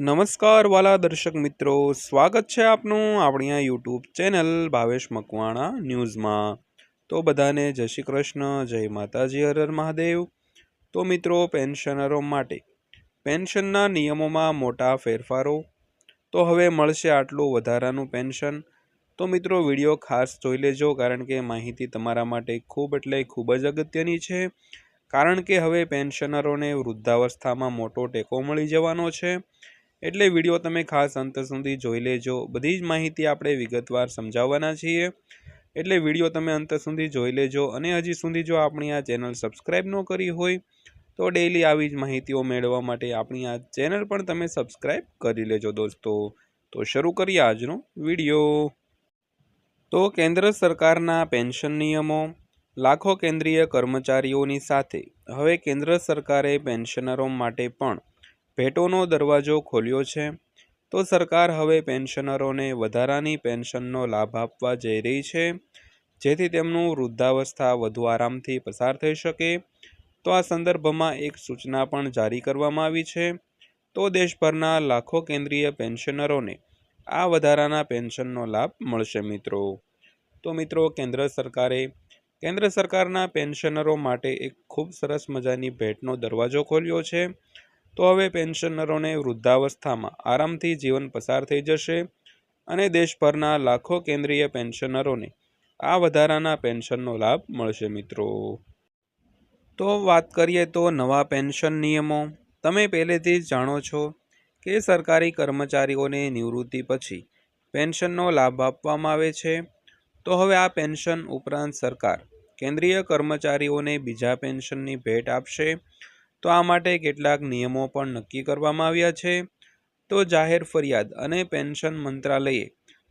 નમસ્કાર, વાલા દર્શક મિત્રો. સ્વાગત છે આપનું આપણી આ યુટ્યુબ ચેનલ ભાવેશ મકવાણા ન્યૂઝમાં. તો બધાને જય શ્રી કૃષ્ણ, જય માતાજી, હર હર મહાદેવ. તો મિત્રો, પેન્શનરો માટે. પેન્શનના નિયમોમાં મોટા ફેરફારો. તો હવે મળશે આટલું વધારાનું પેન્શન. તો મિત્રો, વીડિયો ખાસ જોઈ લેજો, કારણ કે માહિતી તમારા માટે ખૂબ એટલે ખૂબ જ અગત્યની છે. કારણ કે હવે પેન્શનરોને વૃદ્ધાવસ્થામાં મોટો ટેકો મળી જવાનો છે. એટલે વીડિયો તમે ખાસ અંત સુધી જોઈ લેજો. બધી જ માહિતી આપણે વિગતવાર સમજાવવાના છીએ. એટલે વીડિયો તમે અંત સુધી જોઈ લેજો અને હજી સુધી જો આપણી આ ચેનલ સબસ્ક્રાઈબ ન કરી હોય, તો ડેઈલી આવી જ માહિતીઓ મેળવવા માટે આપણી આ ચેનલ પણ તમે સબસ્ક્રાઈબ કરી લેજો દોસ્તો. તો શરૂ કરીએ આજનો વીડિયો. તો કેન્દ્ર સરકારના પેન્શન નિયમો. લાખો કેન્દ્રીય કર્મચારીઓની સાથે. હવે કેન્દ્ર સરકારે પેન્શનરો માટે પણ ભેટોનો દરવાજો ખોલ્યો છે, તો સરકાર હવે પેન્શનરોને વધારાની પેન્શનનો લાભ આપવા જઈ રહી છે. જેથી તેમનું વૃદ્ધાવસ્થા વધુ આરામથી પસાર થઈ શકે. તો આ સંદર્ભમાં એક સૂચના પણ જારી કરવામાં આવી છે. તો દેશભરના લાખો કેન્દ્રીય પેન્શનરોને આ વધારાના પેન્શનનો લાભ મળશે મિત્રો. તો મિત્રો, કેન્દ્ર સરકારે કેન્દ્ર સરકારના પેન્શનરો માટે એક ખૂબ સરસ મજાની ભેટનો દરવાજો ખોલ્યો છે. તો હવે પેન્શનરોને વૃદ્ધાવસ્થામાં આરામથી જીવન પસાર થઈ જશે અને દેશભરના લાખો કેન્દ્રીય પેન્શનરોને આ વધારાના પેન્શનનો લાભ મળશે મિત્રો. તો વાત કરીએ તો નવા પેન્શન નિયમો. તમે પહેલેથી જ જાણો છો કે સરકારી કર્મચારીઓને નિવૃત્તિ પછી પેન્શનનો લાભ આપવામાં આવે છે. તો હવે આ પેન્શન ઉપરાંત સરકાર કેન્દ્રીય કર્મચારીઓને બીજા પેન્શનની ભેટ આપશે તો આ માટે કેટલાક નિયમો પણ નક્કી કરવામાં આવ્યા છે. તો જાહેર ફરિયાદ અને પેન્શન મંત્રાલયે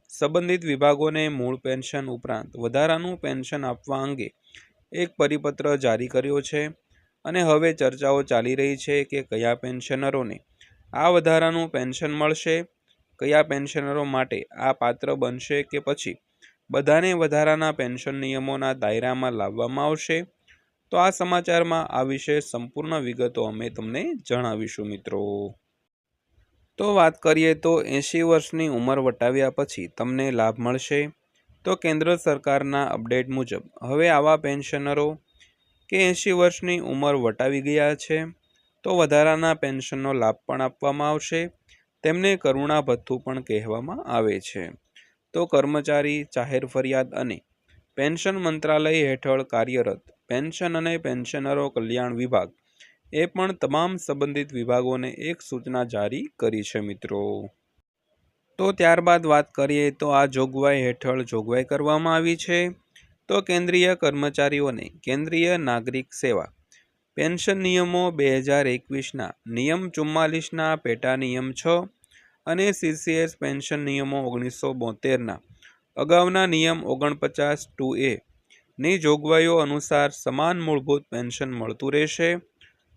સંબંધિત વિભાગોને મૂળ પેન્શન ઉપરાંત વધારાનું પેન્શન આપવા અંગે એક પરિપત્ર જારી કર્યો છે અને હવે ચર્ચાઓ ચાલી રહી છે કે કયા પેન્શનરોને આ વધારાનું પેન્શન મળશે, કયા પેન્શનરો માટે આ પાત્ર બનશે કે પછી બધાને વધારાના પેન્શન નિયમોના દાયરામાં લાવવામાં આવશે તો આ સમાચારમાં આ વિશે સંપૂર્ણ વિગતો અમે તમને જણાવીશું મિત્રો. તો વાત કરીએ તો એંશી વર્ષની ઉંમર વટાવ્યા પછી તમને લાભ મળશે. તો કેન્દ્ર સરકારના અપડેટ મુજબ હવે આવા પેન્શનરો કે એંશી વર્ષની ઉંમર વટાવી ગયા છે તો વધારાના પેન્શનનો લાભ પણ આપવામાં આવશે. તેમને કરુણા ભથ્થું પણ કહેવામાં આવે છે. તો કર્મચારી, જાહેર ફરિયાદ અને પેન્શન મંત્રાલય હેઠળ કાર્યરત પેન્શન અને પેન્શનરો કલ્યાણ વિભાગ. એ પણ તમામ સંબંધિત વિભાગોને એક સૂચના જારી કરી છે મિત્રો. તો ત્યારબાદ વાત કરીએ તો આ જોગવાઈ હેઠળ જોગવાઈ કરવામાં આવી છે. તો કેન્દ્રીય કર્મચારીઓને કેન્દ્રીય નાગરિક સેવા. પેન્શન નિયમો બે હજાર એકવીસના નિયમ ચુમ્માલીસના પેટા નિયમ છ અને સીસીએસ પેન્શન નિયમો ઓગણીસો બોતેરના. અગાઉના નિયમ ઓગણપચાસ ટુ એ ની જોગવાઈઓ અનુસાર સમાન મૂળભૂત પેન્શન મળતું રહેશે.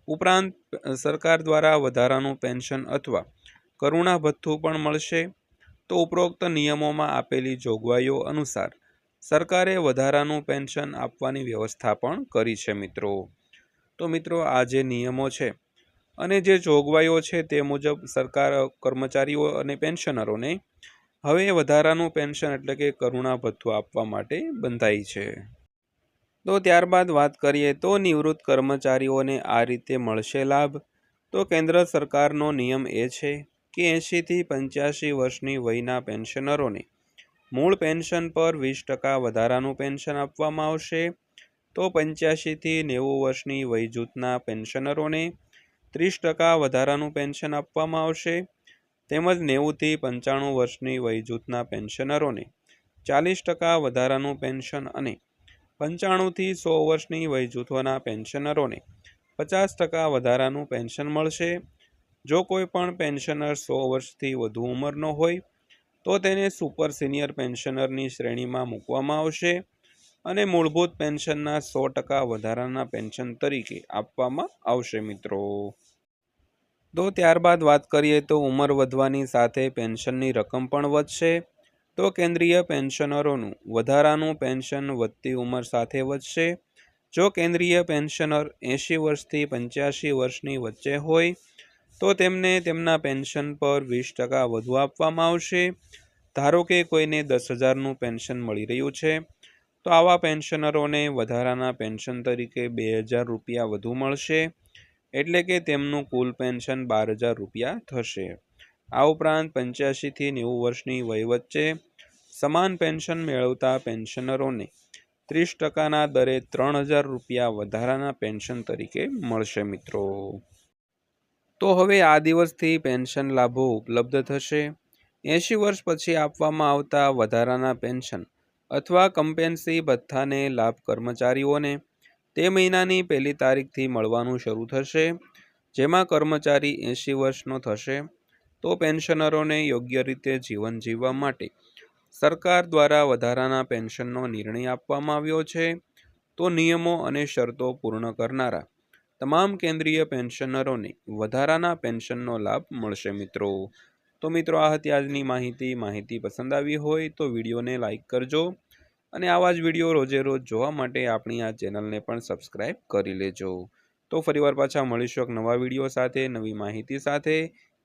ઉપરાંત, સરકાર દ્વારા વધારાનું પેન્શન અથવા કરુણા ભથ્થું પણ મળશે. તો ઉપરોક્ત નિયમોમાં આપેલી જોગવાઈઓ અનુસાર સરકારે વધારાનું પેન્શન આપવાની વ્યવસ્થા પણ કરી છે મિત્રો. તો મિત્રો, આ જે નિયમો છે અને જે જોગવાઈઓ છે તે મુજબ સરકાર કર્મચારીઓ અને પેન્શનરોને હવે વધારાનું પેન્શન એટલે કે કરુણા ભથ્થું આપવા માટે બંધાઈ છે. તો ત્યારબાદ વાત કરીએ તો નિવૃત્ત કર્મચારીઓને આ રીતે મળશે લાભ. તો કેન્દ્ર સરકારનો નિયમ એ છે કે એંશીથી પંચ્યાસી વર્ષની વયના પેન્શનરોને મૂળ પેન્શન પર વીસ ટકા વધારાનું પેન્શન આપવામાં આવશે. તો પંચ્યાસીથી નેવું વર્ષની વય જૂથના પેન્શનરોને ત્રીસ ટકા વધારાનું પેન્શન આપવામાં આવશે. તેમજ નેવુંથી પંચાણું વર્ષની વય જૂથના પેન્શનરોને ચાલીસ ટકા વધારાનું પેન્શન અને પંચાણુંથી સો વર્ષની વય જૂથોના પેન્શનરોને પચાસ ટકા વધારાનું પેન્શન મળશે. જો કોઈ પણ પેન્શનર સો વર્ષથી વધુ ઉંમરનો હોય, તો તેને સુપર સિનિયર પેન્શનરની શ્રેણીમાં મૂકવામાં આવશે અને મૂળભૂત પેન્શનના સો ટકા વધારાના પેન્શન તરીકે આપવામાં આવશે મિત્રો. તો ત્યારબાદ વાત કરીએ તો ઉંમર વધવાની સાથે પેન્શનની રકમ પણ વધશે. તો કેન્દ્રીય પેન્શનરોનું વધારાનું પેન્શન વધતી ઉંમર સાથે વધશે. જો કેન્દ્રીય પેન્શનર એંશી વર્ષથી પંચ્યાસી વર્ષની વચ્ચે હોય, તો તેમને તેમના પેન્શન પર વીસ ટકા વધુ આપવામાં આવશે. ધારો કે કોઈને દસ હજારનું પેન્શન મળી રહ્યું છે, તો આવા પેન્શનરોને વધારાના પેન્શન તરીકે બે હજાર રૂપિયા વધુ મળશે. એટલે કે તેમનું કુલ પેન્શન બાર હજાર રૂપિયા થશે. આ ઉપરાંત પંચ્યાસીથી નેવું વર્ષની વય વચ્ચે સમાન પેન્શન મેળવતા પેન્શનરોને ત્રીસ ટકાના દરે ત્રણ હજાર રૂપિયા વધારાના પેન્શન તરીકે મળશે મિત્રો. તો હવે આ દિવસથી પેન્શન લાભો ઉપલબ્ધ થશે. એંશી વર્ષ પછી આપવામાં આવતા વધારાના પેન્શન અથવા કમ્પેન્સી ભથ્થાને લાભ કર્મચારીઓને તે મહિનાની પહેલી તારીખથી મળવાનું શરૂ થશે, જેમાં કર્મચારી એંશી વર્ષનો થશે. તો પેન્શનરોને યોગ્ય રીતે જીવન જીવવા માટે સરકાર દ્વારા વધારાના પેન્શનનો નિર્ણય આપવામાં આવ્યો છે. તો નિયમો અને શરતો પૂર્ણ કરનારા તમામ કેન્દ્રીય પેન્શનરોને વધારાના પેન્શનનો લાભ મળશે મિત્રો. તો મિત્રો, આ હતી આજની માહિતી. માહિતી પસંદ આવી હોય તો વિડીયોને લાઇક કરજો અને આવા જ વીડિયો રોજે રોજ જોવા માટે આપણી આ ચેનલને પણ સબસ્ક્રાઈબ કરી લેજો. તો ફરીવાર પાછા મળીશું એક નવા વીડિયો સાથે, નવી માહિતી સાથે.